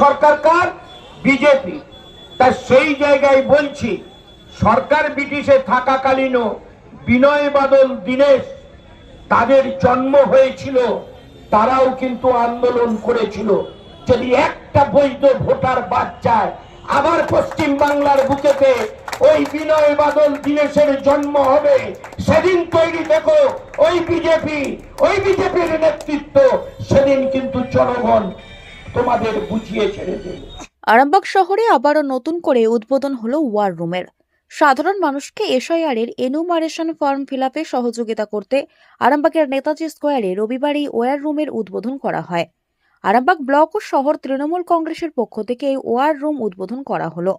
সরকার কার? BJP. তা সেই জায়গায় বলছি, সরকার ব্রিটিশে থাকাকালীনও বিনয় বাদল দীনেশ তাদের জন্ম হয়েছিল, তারাও কিন্তু আন্দোলন করেছিল। যদি একটা বৈধ ভোটার বাদ যায়, আবার পশ্চিম বাংলার বুকেতে ওই বিনয় বাদল দীনেশের জন্ম হবে, সেদিন তৈরি দেখো, ওই বিজেপি, ওই বিজেপির নেতৃত্ব, সেদিন কিন্তু জনগণ তোমাদের বুঝিয়ে ছেড়ে দেবে। আরামবাগ শহরে আবারও নতুন করে উদ্বোধন হলো ওয়ার রুমের সাধারণ মানুষকে এসআইআর এর এনুমারেশন ফর্ম ফিল সহযোগিতা করতে আরামবাগের নেতাজি স্কোয়ারে রবিবার এই ওয়ার রুমের উদ্বোধন করা হয়। আরামবাগ ব্লক ও শহর তৃণমূল কংগ্রেসের পক্ষ থেকে এই ওয়ার রুম উদ্বোধন করা হলো।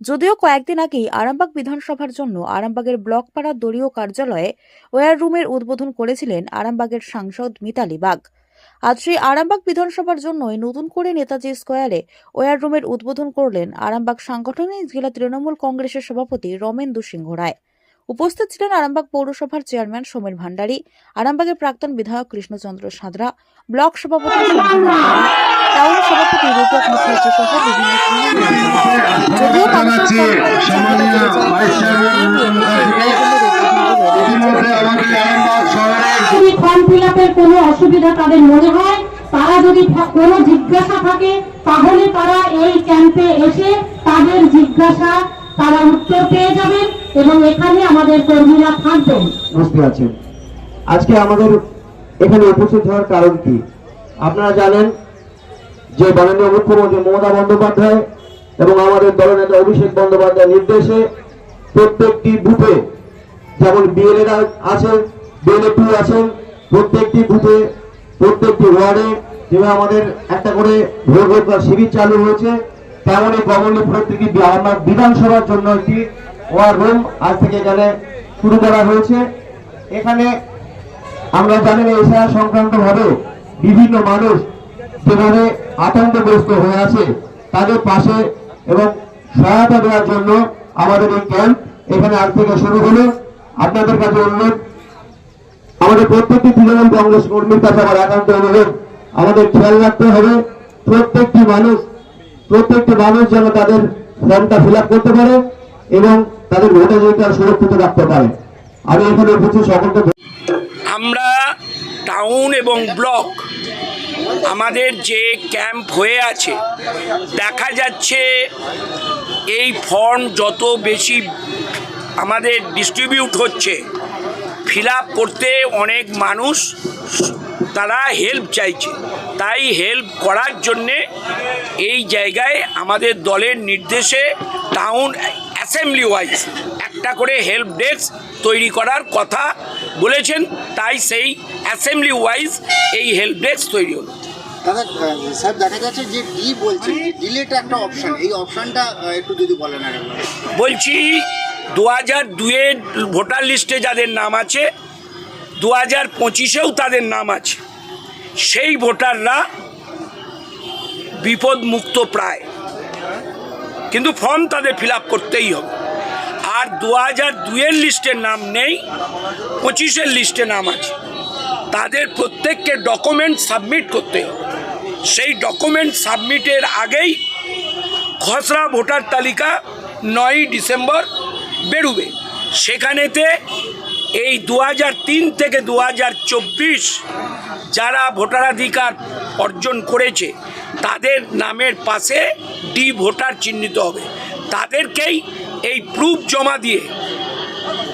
যদিও কয়েকদিন আগেই আরামবাগ বিধানসভার জন্য আরামবাগের ব্লক পাড়া দলীয় কার্যালয়ে ওয়ার রুমের উদ্বোধন করেছিলেন আরামবাগের সাংসদ মিতালি বাগ। আজ সেই আরামবাগ বিধানসভার জন্যই নতুন করে নেতাজি স্কোয়ারে ওয়ার রুমের উদ্বোধন করলেন আরামবাগ সাংগঠনিক জেলা তৃণমূল কংগ্রেসের সভাপতি রমেন্দু সিংহ রায়। উপস্থিত ছিলেন আরামবাগ পৌরসভার চেয়ারম্যান সমীর ভান্ডারী আরামবাগের প্রাক্তন বিধায়ক কৃষ্ণচন্দ্র সাঁতরা ব্লক সভাপতি টাউন সভাপতি রূপক মুখার্জি সহ বিভিন্ন কোনো অসুবিধা তাদের মনে হয়? তারা যদি কোনো জিজ্ঞাসা থাকে, তাহলে তারা এই ক্যাম্পে এসে তাদের জিজ্ঞাসা, তারা উত্তর পেয়ে যাবেন এবং এখানে আমাদের কর্মীরা থাকবেন। বুঝতে পারছেন। আজকে আমাদের এখানে উপস্থিত হওয়ার কারণ কি? আপনারা জানেন যে মাননীয় মুখ্যমন্ত্রী মমতা বন্দ্যোপাধ্যায় এবং আমাদের দলনেতা অভিষেক বন্দ্যোপাধ্যায়ের নির্দেশে প্রত্যেকটি বুথে যেমন বিএলএরা আছেন বিএলএ টু আছেন প্রত্যেকটি বুথে, প্রত্যেকটি ওয়ার্ডে যেভাবে আমাদের একটা করে ভোট বা শিবির চালু হয়েছে। তেমনই কমলপুর প্রত্যেকটি আমার বিধানসভার জন্য একটি ওয়ার রুম আজ থেকে এখানে শুরু করা হয়েছে। এখানে আমরা জানেন এছাড়া সংক্রান্ত ভাবে বিভিন্ন মানুষ যেভাবে আতঙ্কগ্রস্ত হয়ে আছে, তাদের পাশে এবং সহায়তা দেওয়ার জন্য আমাদের এই ক্যাম্প এখানে আজ থেকে শুরু হলো। আপনাদের কাছে অনুরোধ আমাদের প্রত্যেকটি তৃণমূল কংগ্রেস কর্মীর কাছে আমার একান্ত অনুরোধ। আমাদের খেয়াল রাখতে হবে, প্রত্যেকটি মানুষ প্রত্যেকটি মানুষ যেন তাদের ফর্মটা ফিল করতে পারে এবং তাদের ভোটাধিকার সুরক্ষিত রাখতে পারে। আমি এখানে উপস্থিত সকলকে আমরা টাউন এবং ব্লক আমাদের যে ক্যাম্প হয়ে আছে, দেখা যাচ্ছে এই ফর্ম যত বেশি আমাদের ডিস্ট্রিবিউট হচ্ছে ফিল করতে অনেক মানুষ তারা হেল্প চাইছে। তাই হেল্প করার জন্যে এই জায়গায় আমাদের দলের নির্দেশে টাউন অ্যাসেম্বলি ওয়াইজ একটা করে হেল্প ডেস্ক তৈরি করার কথা বলেছেন। তাই সেই অ্যাসেম্বলি ওয়াইজ এই হেল্প ডেস্ক তৈরি হলো। দাদা স্যার দেখা যাচ্ছে যে ডি বলছেন যে ডিলেট একটা অপশন এই অপশনটা একটু যদি বলেন আর বলছি দু হাজার দুয়ের ভোটার লিস্টে যাদের নাম আছে দু হাজার পঁচিশেও তাদের নাম আছে। সেই ভোটাররা বিপদ মুক্ত প্রায়। কিন্তু ফর্ম তাদের ফিল করতেই হবে। আর দু হাজার দুয়ের লিস্টের নাম নেই, পঁচিশের লিস্টে নাম আছে। তাদের প্রত্যেককে ডকুমেন্ট সাবমিট করতে হবে। সেই ডকুমেন্ট সাবমিটের আগেই খসড়া ভোটার তালিকা নয়ই ডিসেম্বর বেরোবে। সেখানেতে এই দু থেকে দু যারা ভোটারাধিকার অর্জন করেছে, তাদের নামের পাশে ডি ভোটার চিহ্নিত হবে। তাদেরকেই এই প্রুফ জমা দিয়ে